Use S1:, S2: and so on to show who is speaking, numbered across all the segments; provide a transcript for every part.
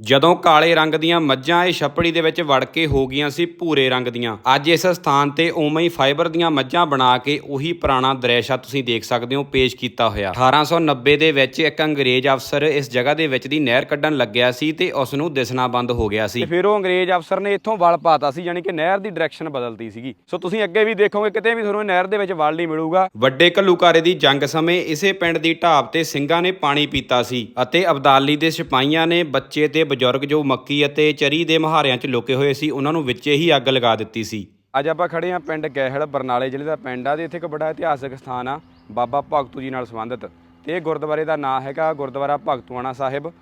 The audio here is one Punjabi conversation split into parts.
S1: ਜਦੋਂ ਕਾਲੇ ਰੰਗ ਦੀਆਂ ਮੱਝਾਂ ਇਹ ਛੱਪੜੀ ਦੇ ਵਿੱਚ ਵੜ ਕੇ ਹੋ ਗਈਆਂ ਸੀ ਭੂਰੇ ਰੰਗ ਦੀਆਂ। ਅੱਜ ਇਸ ਸਥਾਨ ਤੇ ਉਵੇਂ ਹੀ ਫਾਈਬਰ ਦੀਆਂ ਮੱਝਾਂ ਬਣਾ ਕੇ ਉਹੀ ਪੁਰਾਣਾ ਦ੍ਰਿਸ਼ ਆ ਤੁਸੀਂ ਦੇਖ ਸਕਦੇ ਹੋ ਪੇਸ਼ ਕੀਤਾ ਹੋਇਆ। 1890 ਦੇ ਵਿੱਚ ਇੱਕ ਅੰਗਰੇਜ਼ ਅਫਸਰ ਇਸ ਜਗ੍ਹਾ ਦੇ ਵਿੱਚ ਦੀ ਨਹਿਰ ਕੱਢਣ ਲੱਗਿਆ ਸੀ ਤੇ ਉਸ ਨੂੰ ਦਿਸਣਾ ਬੰਦ ਹੋ ਗਿਆ ਸੀ।
S2: ਫਿਰ ਉਹ ਅੰਗਰੇਜ਼ ਅਫਸਰ ਨੇ ਇੱਥੋਂ ਵਲ ਪਾਤਾ ਸੀ ਯਾਨੀ ਕਿ ਨਹਿਰ ਦੀ ਡਾਇਰੈਕਸ਼ਨ ਬਦਲਦੀ ਸੀਗੀ। ਸੋ ਤੁਸੀਂ ਅੱਗੇ ਵੀ ਦੇਖੋਗੇ ਕਿਤੇ ਵੀ ਤੁਹਾਨੂੰ ਨਹਿਰ ਦੇ ਵਿੱਚ ਵਲ ਨਹੀਂ ਮਿਲੂਗਾ।
S1: ਵੱਡੇ ਘੱਲੂਕਾਰੇ ਦੀ ਜੰਗ ਸਮੇਂ ਇਸੇ ਪਿੰਡ ਦੀ ਢਾਬ ਤੇ ਸਿੰਘਾਂ ਨੇ ਪਾਣੀ ਪੀਤਾ ਸੀ ਅਤੇ ਅਬਦਾਲੀ ਦੇ ਸਿਪਾਹੀਆਂ ਨੇ ਬੱਚੇ ਤੇ ਬਜ਼ੁਰਗ ਜੋ ਮੱਕੀ ਅਤੇ ਚਰੀ ਦੇ ਮਹਾਰਿਆਂ 'ਚ ਲੁਕੇ ਹੋਏ ਸੀ, ਉਹਨਾਂ ਨੂੰ ਵਿੱਚੇ ਹੀ ਅੱਗ ਲਗਾ ਦਿੱਤੀ ਸੀ।
S2: ਅੱਜ ਆਪਾਂ ਖੜੇ ਹਾਂ ਪਿੰਡ ਗਹਿਲ ਬਰਨਾਲੇ ਜ਼ਿਲ੍ਹੇ ਦਾ ਪਿੰਡ ਆ, ਤੇ ਇੱਥੇ ਇੱਕ ਬੜਾ ਇਤਿਹਾਸਕ ਸਥਾਨ ਆ, ਬਾਬਾ ਭਗਤੂ ਜੀ ਨਾਲ ਸੰਬੰਧਿਤ। ਤੇ ਇਹ ਗੁਰਦੁਆਰੇ ਦਾ ਨਾਂ ਹੈਗਾ ਗੁਰਦੁਆਰਾ ਭਗਤੂਆਣਾ ਸਾਹਿਬ।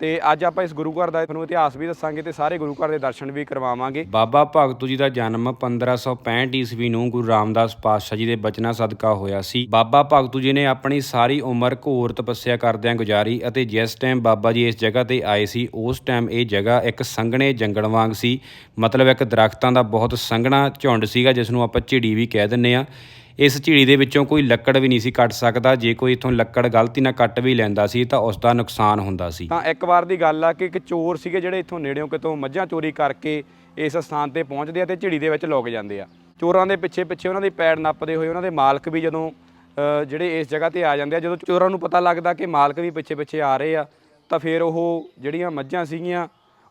S2: ਤੇ ਅੱਜ ਆਪਾਂ ਇਸ ਗੁਰੂ ਘਰ ਦਾ ਤੁਹਾਨੂੰ ਇਤਿਹਾਸ ਵੀ ਦੱਸਾਂਗੇ ਤੇ ਸਾਰੇ ਗੁਰੂ ਘਰ ਦੇ ਦਰਸ਼ਨ ਵੀ ਕਰਵਾਵਾਂਗੇ।
S1: ਬਾਬਾ ਭਗਤੂ ਜੀ ਦਾ ਜਨਮ 1565 ਈਸਵੀ ਨੂੰ ਗੁਰੂ ਰਾਮਦਾਸ ਪਾਤਸ਼ਾਹ ਜੀ ਦੇ ਬਚਨਾਂ ਸਦਕਾ ਹੋਇਆ ਸੀ। ਬਾਬਾ ਭਗਤੂ ਜੀ ਨੇ ਆਪਣੀ ਸਾਰੀ ਉਮਰ ਘੋਰ ਤਪੱਸਿਆ ਕਰਦਿਆਂ ਗੁਜ਼ਾਰੀ ਅਤੇ ਜਿਸ ਟਾਈਮ ਬਾਬਾ ਜੀ ਇਸ ਜਗ੍ਹਾ ਤੇ ਆਏ ਸੀ, ਉਸ ਟਾਈਮ ਇਹ ਜਗ੍ਹਾ ਇੱਕ ਸੰਘਣੇ ਜੰਗਲ ਵਾਂਗ ਸੀ। ਮਤਲਬ ਇੱਕ ਦਰਖਤਾਂ ਦਾ ਬਹੁਤ ਸੰਘਣਾ ਝੁੰਡ ਸੀਗਾ, ਜਿਸ ਨੂੰ ਆਪਾਂ ਝਿੜੀ ਵੀ ਕਹਿ ਦਿੰਨੇ ਆ ਇਸ ਝਿੜੀ ਦੇ ਵਿੱਚੋਂ ਕੋਈ ਲੱਕੜ ਵੀ ਨਹੀਂ ਸੀ ਕੱਟ ਸਕਦਾ। ਜੇ ਕੋਈ ਇਥੋਂ ਲੱਕੜ ਗਲਤੀ ਨਾਲ ਕੱਟ ਵੀ ਲੈਂਦਾ ਸੀ, ਤਾਂ ਉਸ ਦਾ ਨੁਕਸਾਨ ਹੁੰਦਾ ਸੀ।
S2: ਤਾਂ ਇੱਕ ਵਾਰ ਦੀ ਗੱਲ ਆ ਕਿ ਇੱਕ ਚੋਰ ਸੀਗੇ ਜਿਹੜੇ ਇੱਥੋਂ ਨੇੜਿਓਂ ਕਿਤੋਂ ਮੱਝਾਂ ਚੋਰੀ ਕਰਕੇ ਇਸ ਸਥਾਨ ਤੇ ਪਹੁੰਚਦੇ ਆ ਤੇ ਝਿੜੀ ਦੇ ਵਿੱਚ ਲੁਕ ਜਾਂਦੇ ਆ। ਚੋਰਾਂ ਦੇ ਪਿੱਛੇ ਪਿੱਛੇ ਉਹਨਾਂ ਦੇ ਪੈਰ ਨੱਪਦੇ ਹੋਏ ਉਹਨਾਂ ਦੇ ਮਾਲਕ ਵੀ ਜਦੋਂ ਜਿਹੜੇ ਇਸ ਜਗ੍ਹਾ ਤੇ ਆ ਜਾਂਦੇ ਆ, ਜਦੋਂ ਚੋਰਾਂ ਨੂੰ ਪਤਾ ਲੱਗਦਾ ਕਿ ਮਾਲਕ ਵੀ ਪਿੱਛੇ ਪਿੱਛੇ ਆ ਰਹੇ ਆ, ਤਾਂ ਫਿਰ ਉਹ ਜਿਹੜੀਆਂ ਮੱਝਾਂ ਸੀਗੀਆਂ,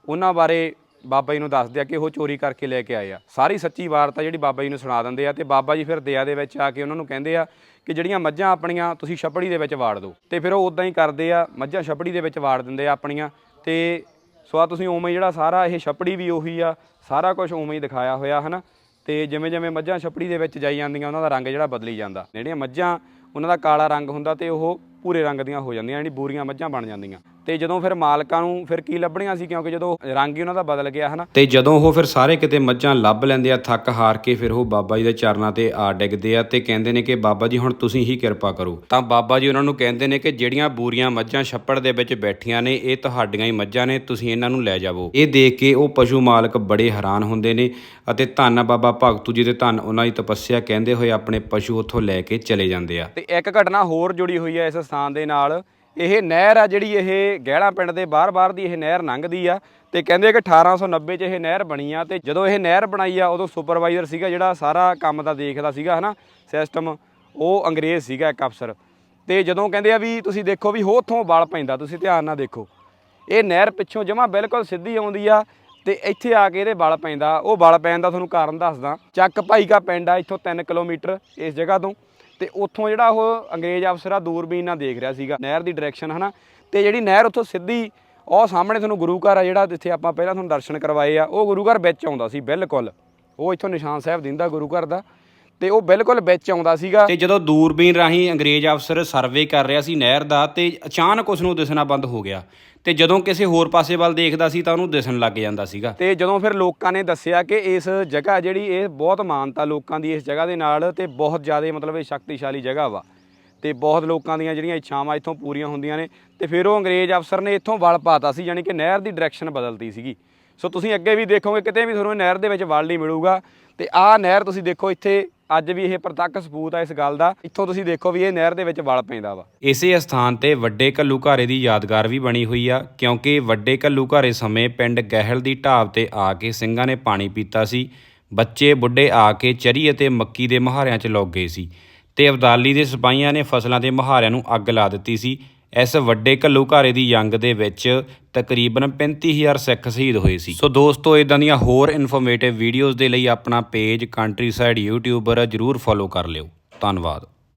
S2: ਉਹਨਾਂ ਬਾਰੇ ਬਾਬਾ ਜੀ ਨੂੰ ਦੱਸਦੇ ਆ ਕਿ ਉਹ ਚੋਰੀ ਕਰਕੇ ਲੈ ਕੇ ਆਏ ਆ। ਸਾਰੀ ਸੱਚੀ ਵਾਰਤਾ ਜਿਹੜੀ ਬਾਬਾ ਜੀ ਨੂੰ ਸੁਣਾ ਦਿੰਦੇ ਆ ਤੇ ਬਾਬਾ ਜੀ ਫਿਰ ਦਇਆ ਦੇ ਵਿੱਚ ਆ ਕੇ ਉਹਨਾਂ ਨੂੰ ਕਹਿੰਦੇ ਆ ਕਿ ਜਿਹੜੀਆਂ ਮੱਝਾਂ ਆਪਣੀਆਂ ਤੁਸੀਂ ਛਪੜੀ ਦੇ ਵਿੱਚ ਵਾੜ ਦਿਓ। ਤੇ ਫਿਰ ਉਹ ਉਦਾਂ ਹੀ ਕਰਦੇ ਆ, ਮੱਝਾਂ ਛਪੜੀ ਦੇ ਵਿੱਚ ਵਾੜ ਦਿੰਦੇ ਆ ਆਪਣੀਆਂ। ਤੇ ਸੋ ਆ ਤੁਸੀਂ ਉਵੇਂ ਹੀ ਜਿਹੜਾ ਸਾਰਾ ਇਹ ਛਪੜੀ ਵੀ ਉਹੀ ਆ, ਸਾਰਾ ਕੁਝ ਉਵੇਂ ਹੀ ਦਿਖਾਇਆ ਹੋਇਆ, ਹਨਾ? ਤੇ ਜਿਵੇਂ ਜਿਵੇਂ ਮੱਝਾਂ ਛਪੜੀ ਦੇ ਵਿੱਚ ਜਾਈ ਜਾਂਦੀਆਂ, ਉਹਨਾਂ ਦਾ ਰੰਗ ਜਿਹੜਾ ਬਦਲੀ ਜਾਂਦਾ। ਜਿਹੜੀਆਂ ਮੱਝਾਂ, ਉਹਨਾਂ ਦਾ ਕਾਲਾ ਰੰਗ ਹੁੰਦਾ ਤੇ ਉਹ ਪੂਰੇ ਰੰਗ ਦੀਆਂ ਹੋ ਜਾਂਦੀਆਂ ਜਿਹੜੀ ਬੂਰੀਆਂ ਮੱਝਾਂ ਬਣ ਜਾਂਦੀਆਂ। ਤੇ ਜਦੋਂ ਫਿਰ ਮਾਲਕਾਂ ਨੂੰ ਫਿਰ ਕੀ ਲੱਭਣੀਆਂ ਸੀ? ਕਿਉਂਕਿ ਜਦੋਂ ਰੰਗ ਹੀ ਉਹਨਾਂ ਦਾ ਬਦਲ ਗਿਆ ਹਨਾ?
S1: ਤੇ ਜਦੋਂ ਉਹ ਫਿਰ ਸਾਰੇ ਕਿਤੇ ਮੱਝਾਂ ਲੱਭ ਲੈਂਦੇ ਆ ਥੱਕ ਹਾਰ ਕੇ ਫਿਰ ਉਹ ਬਾਬਾ ਜੀ ਦੇ ਚਰਨਾਂ ਤੇ ਆ ਡਿੱਗਦੇ ਆ ਤੇ ਕਹਿੰਦੇ ਨੇ ਕਿ ਬਾਬਾ ਜੀ ਹੁਣ ਤੁਸੀਂ ਹੀ ਕਿਰਪਾ ਕਰੋ। ਤਾਂ ਬਾਬਾ ਜੀ ਉਹਨਾਂ ਨੂੰ ਕਹਿੰਦੇ ਨੇ ਕਿ ਜਿਹੜੀਆਂ ਬੂਰੀਆਂ ਮੱਝਾਂ ਛੱਪੜ ਦੇ ਵਿੱਚ ਬੈਠੀਆਂ ਨੇ ਇਹ ਤੁਹਾਡੀਆਂ ਹੀ ਮੱਝਾਂ ਨੇ ਤੁਸੀਂ ਇਹਨਾਂ ਨੂੰ ਲੈ ਜਾਵੋ। ਇਹ ਦੇਖ ਕੇ ਉਹ ਪਸ਼ੂ ਮਾਲਕ ਬੜੇ ਹੈਰਾਨ ਹੁੰਦੇ ਨੇ ਅਤੇ ਧੰਨ ਬਾਬਾ ਭਗਤੂ ਜੀ ਦੇ ਧੰਨ ਉਹਨਾਂ ਦੀ ਤਪੱਸਿਆ ਕਹਿੰਦੇ ਹੋਏ ਆਪਣੇ ਪਸ਼ੂ ਉੱਥੋਂ ਲੈ ਕੇ ਚਲੇ ਜਾਂਦੇ ਆ।
S2: ਤੇ ਇੱਕ ਘਟਨਾ ਹੋਰ ਜੁੜੀ ਹੋਈ ਹੈ ਇਸ ਸਥਾਨ ਦੇ ਨਾਲ। ਇਹ ਨਹਿਰ ਆ ਜਿਹੜੀ ਇਹ ਗਹਿਲਾ ਪਿੰਡ ਦੇ ਬਾਹਰ-ਬਾਹਰ ਦੀ ਇਹ ਨਹਿਰ ਲੰਘਦੀ ਆ ਤੇ ਕਹਿੰਦੇ ਕਿ 1890 ਚ ਇਹ ਨਹਿਰ ਬਣੀ ਆ ਤੇ ਜਦੋਂ ਇਹ ਨਹਿਰ ਬਣਾਈ ਆ ਉਦੋਂ ਸੁਪਰਵਾਈਜ਼ਰ ਸੀਗਾ ਜਿਹੜਾ ਸਾਰਾ ਕੰਮ ਦਾ ਦੇਖਦਾ ਸੀਗਾ ਹਨਾ, ਸਿਸਟਮ, ਉਹ ਅੰਗਰੇਜ਼ ਸੀਗਾ ਇੱਕ ਅਫਸਰ। ਤੇ ਜਦੋਂ ਕਹਿੰਦੇ ਆ ਵੀ ਤੁਸੀਂ ਦੇਖੋ ਵੀ ਹੋਥੋਂ ਬਲ ਪੈਂਦਾ, ਤੁਸੀਂ ਧਿਆਨ ਨਾਲ ਦੇਖੋ। ਇਹ ਨਹਿਰ ਪਿੱਛੋਂ ਜਮਾ ਬਿਲਕੁਲ ਸਿੱਧੀ ਆਉਂਦੀ ਆ ਤੇ ਇੱਥੇ ਆ ਕੇ ਇਹਦੇ ਬਲ ਪੈਂਦਾ। ਉਹ ਬਲ ਪੈਣ ਦਾ ਤੁਹਾਨੂੰ ਕਾਰਨ ਦੱਸਦਾ। ਚੱਕ ਭਾਈ ਕਾ ਪਿੰਡ ਆ ਇੱਥੋਂ 3 ਕਿਲੋਮੀਟਰ ਇਸ ਜਗ੍ਹਾ ਤੋਂ। ਤੇ ਉੱਥੋਂ ਜਿਹੜਾ ਉਹ ਅੰਗਰੇਜ਼ ਅਫਸਰ ਆ, ਦੂਰਬੀਨ ਨਾਲ ਦੇਖ ਰਿਹਾ ਸੀਗਾ, ਨਹਿਰ ਦੀ ਡਾਇਰੈਕਸ਼ਨ ਹਨਾ? ਤੇ ਜਿਹੜੀ ਨਹਿਰ ਉੱਥੋਂ ਸਿੱਧੀ, ਉਹ ਸਾਹਮਣੇ ਤੁਹਾਨੂੰ ਗੁਰੂ ਘਰ ਆ ਜਿਹੜਾ ਜਿੱਥੇ ਆਪਾਂ ਪਹਿਲਾਂ ਤੁਹਾਨੂੰ ਦਰਸ਼ਨ ਕਰਵਾਏ ਆ, ਉਹ ਗੁਰੂ ਘਰ ਵਿੱਚ ਆਉਂਦਾ ਸੀ, ਬਿਲਕੁਲ। ਉਹ ਇੱਥੋਂ ਨਿਸ਼ਾਨ ਸਾਹਿਬ ਦਿੰਦਾ ਗੁਰੂ ਘਰ ਦਾ। ਤੇ ਉਹ ਬਿਲਕੁਲ ਵਿੱਚ ਆਉਂਦਾ ਸੀਗਾ।
S1: ਤੇ ਜਦੋਂ ਦੂਰਬੀਨ ਰਾਹੀਂ ਅੰਗਰੇਜ਼ ਅਫਸਰ ਸਰਵੇ ਕਰ ਰਿਹਾ ਸੀ ਨਹਿਰ ਦਾ ਤੇ ਅਚਾਨਕ ਉਸ ਨੂੰ ਦਿਸਣਾ ਬੰਦ ਹੋ ਗਿਆ। ਤੇ ਜਦੋਂ ਕਿਸੇ ਹੋਰ ਪਾਸੇ ਵੱਲ ਦੇਖਦਾ ਸੀ ਤਾਂ ਉਹਨੂੰ ਦਿਸਣ ਲੱਗ ਜਾਂਦਾ ਸੀਗਾ।
S2: ਤੇ ਜਦੋਂ ਫਿਰ ਲੋਕਾਂ ਨੇ ਦੱਸਿਆ ਕਿ ਇਸ ਜਗ੍ਹਾ ਜਿਹੜੀ ਇਹ ਬਹੁਤ ਮਾਨਤਾ ਲੋਕਾਂ ਦੀ ਇਸ ਜਗ੍ਹਾ ਦੇ ਨਾਲ ਤੇ ਬਹੁਤ ਜ਼ਿਆਦਾ ਮਤਲਬ ਇਹ ਸ਼ਕਤੀਸ਼ਾਲੀ ਜਗ੍ਹਾ ਵਾ। ਤੇ ਬਹੁਤ ਲੋਕਾਂ ਦੀਆਂ ਜਿਹੜੀਆਂ ਇੱਛਾਵਾਂ ਇੱਥੋਂ ਪੂਰੀਆਂ ਹੁੰਦੀਆਂ ਨੇ ਤੇ ਫਿਰ ਉਹ ਅੰਗਰੇਜ਼ ਅਫਸਰ ਨੇ ਇੱਥੋਂ ਵਲ ਪਾਤਾ ਸੀ ਯਾਨੀ ਕਿ ਨਹਿਰ ਦੀ ਡਾਇਰੈਕਸ਼ਨ ਬਦਲਦੀ ਸੀਗੀ। ਸੋ ਤੁਸੀਂ ਅੱਗੇ ਵੀ ਦੇਖੋਗੇ ਕਿਤੇ ਵੀ ਤੁਹਾਨੂੰ ਨਹਿਰ ਦੇ ਵਿੱਚ ਵਲ ਨਹੀਂ ਮਿਲੂਗਾ। ਤੇ ਆਹ ਨਹਿਰ ਤੁਸੀਂ ਦੇਖੋ ਇੱਥੇ ਅੱਜ ਵੀ ਇਹ ਪ੍ਰਤੱਖ ਸਬੂਤ ਆ ਇਸ ਗੱਲ ਦਾ। ਇੱਥੋਂ ਤੁਸੀਂ ਦੇਖੋ ਵੀ ਇਹ ਨਹਿਰ ਦੇ ਵਿੱਚ ਵਲ ਪੈਂਦਾ ਵਾ।
S1: ਇਸੇ ਸਥਾਨ ਤੇ ਵੱਡੇ ਘੱਲੂਘਾਰੇ ਦੀ ਯਾਦਗਾਰ ਵੀ ਬਣੀ ਹੋਈ ਆ, ਕਿਉਂਕਿ ਵੱਡੇ ਘੱਲੂਘਾਰੇ ਸਮੇਂ ਪਿੰਡ ਗਹਿਲ ਦੀ ਢਾਬ ਤੇ ਆ ਕੇ ਸਿੰਘਾਂ ਨੇ ਪਾਣੀ ਪੀਤਾ ਸੀ। ਬੱਚੇ, ਬੁੱਢੇ ਆ ਕੇ ਚਰੀ ਅਤੇ ਮੱਕੀ ਦੇ ਮਹਾਰਿਆਂ 'ਚ ਲੁਕ ਗਏ ਸੀ ਤੇ ਅਬਦਾਲੀ ਦੇ ਸਿਪਾਹੀਆਂ ਨੇ ਫਸਲਾਂ ਦੇ ਮਹਾਰਿਆਂ ਨੂੰ ਅੱਗ ਲਾ ਦਿੱਤੀ ਸੀ। ਇਸ ਵੱਡੇ ਘੱਲੂਘਾਰੇ ਦੀ ਜੰਗ ਦੇ ਵਿੱਚ ਤਕਰੀਬਨ 35000 ਸਿੱਖ ਸ਼ਹੀਦ ਹੋਏ ਸੀ। ਸੋ ਦੋਸਤੋ ਇਦਾਂ ਦੀਆਂ ਹੋਰ ਇਨਫੋਰਮੇਟਿਵ ਵੀਡੀਓਜ਼ ਦੇ ਲਈ ਆਪਣਾ ਪੇਜ ਕੰਟਰੀ ਸਾਈਡ ਯੂਟਿਊਬਰ ਜਰੂਰ ਫੋਲੋ ਕਰ ਲਿਓ। ਧੰਨਵਾਦ।